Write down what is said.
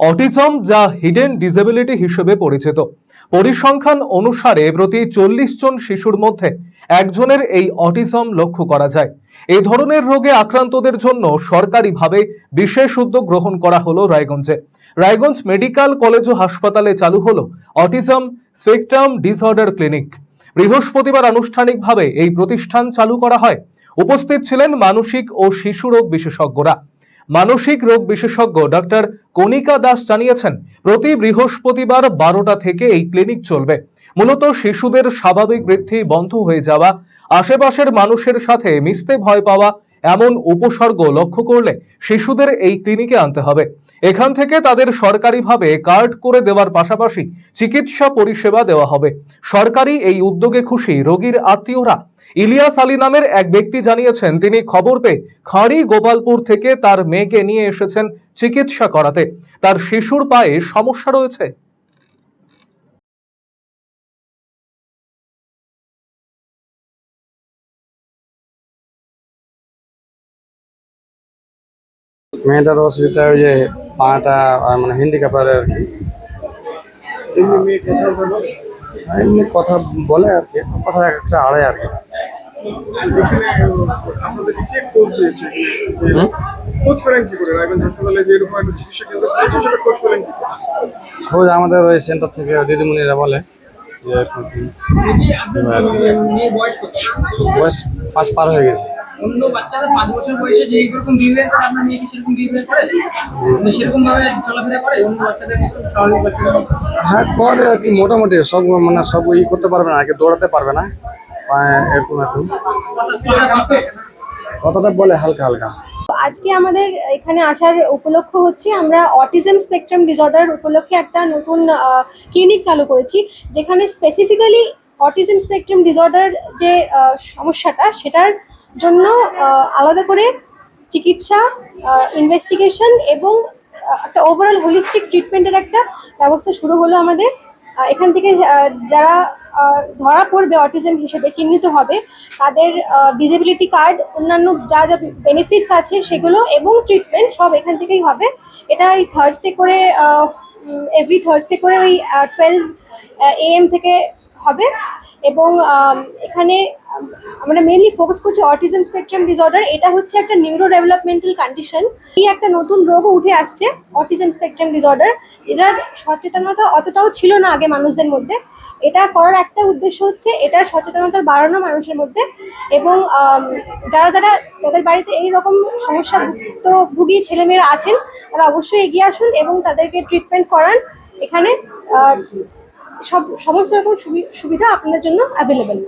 Autism যা hidden disability হিসেবে পরিচিত। পরিসংখ্যান অনুসারে প্রতি চল্লিশ জন শিশুর মধ্যে একজনের এই অটিজম লক্ষ্য করা যায়। এই ধরনের রোগে আক্রান্তদের জন্য সরকারিভাবে বিশেষ উদ্যোগ গ্রহণ করা হলো রায়গঞ্জে। রায়গঞ্জ মেডিকেল কলেজ ও হাসপাতালে চালু হলো অটিজম স্পেকট্রাম ডিসঅর্ডার ক্লিনিক। বৃহস্পতিবার আনুষ্ঠানিকভাবে এই প্রতিষ্ঠান চালু করা হয়। উপস্থিত ছিলেন মানসিক ও শিশু রোগ বিশেষজ্ঞরা। মানসিক রোগ বিশেষজ্ঞ ডক্টর কণিকা দাস জানিয়েছেন, প্রতি বৃহস্পতিবার বারোটা থেকে এই ক্লিনিক চলবে। মূলত শিশুদের স্বাভাবিক বৃদ্ধি বন্ধ হয়ে যাওয়া, আশেপাশের মানুষের সাথে মিশতে ভয় পাওয়া এমন উপসর্গ লক্ষ্য করলে শিশুদের এই ক্লিনিকে আনতে হবে। এখান থেকে তাদের সরকারিভাবে কার্ড করে দেওয়ার পাশাপাশি চিকিৎসা পরিষেবা দেওয়া হবে। সরকারি এই উদ্যোগে খুশি রোগীর আত্মীয়রা। ইলিয়াস আলী নামের এক ব্যক্তি জানিয়েছেন, তিনি খবর পেয়ে খাঁড়ি গোপালপুর থেকে তার মেয়েকে নিয়ে এসেছেন চিকিৎসা করাতে। তার শিশুর পায়ে সমস্যা রয়েছে। মেয়েটার অসুবিধা ওই যে পাটা মানে হ্যান্ডিক্যাপার আর কি। এমনি কথা বলে আর কি, কথা একটা আড়াই আর কি? খোঁজ আমাদের ওই সেন্টার থেকে দিদিমণিরা বলে বয়স পাঁচ পার হয়ে গেছে। অন্য বাচ্চারা পাঁচ বছর বয়সে যে এইরকম বিহেভিয়ার করে আপনার মেয়ে কি সেরকম বিহেভিয়ার করে মানে সেরকম ভাবে চলাফেরা করে অন্য বাচ্চাদের স্বাভাবিক বাচ্চাদের হ্যাঁ করে আর কি মোটামুটি সব মানে সব ই করতে পারবে না কি দৌড়াতে পারবে না এরকম এরকম কথাটা বলে হালকা হালকা। আজকে আমাদের এখানে আসার উপলক্ষ হচ্ছে আমরা অটিজম স্পেকট্রাম ডিসঅর্ডার উপলক্ষে একটা নতুন ক্লিনিক চালু করেছি যেখানে স্পেসিফিক্যালি অটিজম স্পেকট্রাম ডিসঅর্ডার যে সমস্যাটা সেটার জন্য আলাদা করে চিকিৎসা ইনভেস্টিগেশন এবং একটা ওভারঅল হোলিস্টিক ট্রিটমেন্টের একটা ব্যবস্থা শুরু হলো আমাদের। এখান থেকে যারা ধরা পড়বে অটিজম হিসেবে, চিহ্নিত হবে, তাদের ডিসেবিলিটি কার্ড অন্যান্য যা যা বেনিফিটস আছে সেগুলো এবং ট্রিটমেন্ট সব এখান থেকেই হবে। এটা এই থার্সডে করে এভরি থার্সডে করে ওই টুয়েলভ এএম থেকে হবে এবং এখানে আমরা মেনলি ফোকাস করছি অটিজম স্পেকট্রাম ডিসঅর্ডার এটা হচ্ছে একটা নিউরো ডেভেলপমেন্টাল কন্ডিশন এই একটা নতুন রোগও উঠে আসছে অটিজম স্পেকট্রাম ডিসঅর্ডার এটার সচেতনতা অতটাও ছিল না আগে মানুষদের মধ্যে। এটা করার একটা উদ্দেশ্য হচ্ছে এটার সচেতনতা বাড়ানো মানুষের মধ্যে এবং যারা যারা যাদের বাড়িতে এই রকম সমস্যা তো ভুগি ছেলেমেয়েরা আছেন, তারা অবশ্যই এগিয়ে আসুন এবং তাদেরকে ট্রিটমেন্ট করান। এখানে সব, সমস্ত রকম সুবি- সুবিধা আপনাদের জন্য অ্যাভেলেবেল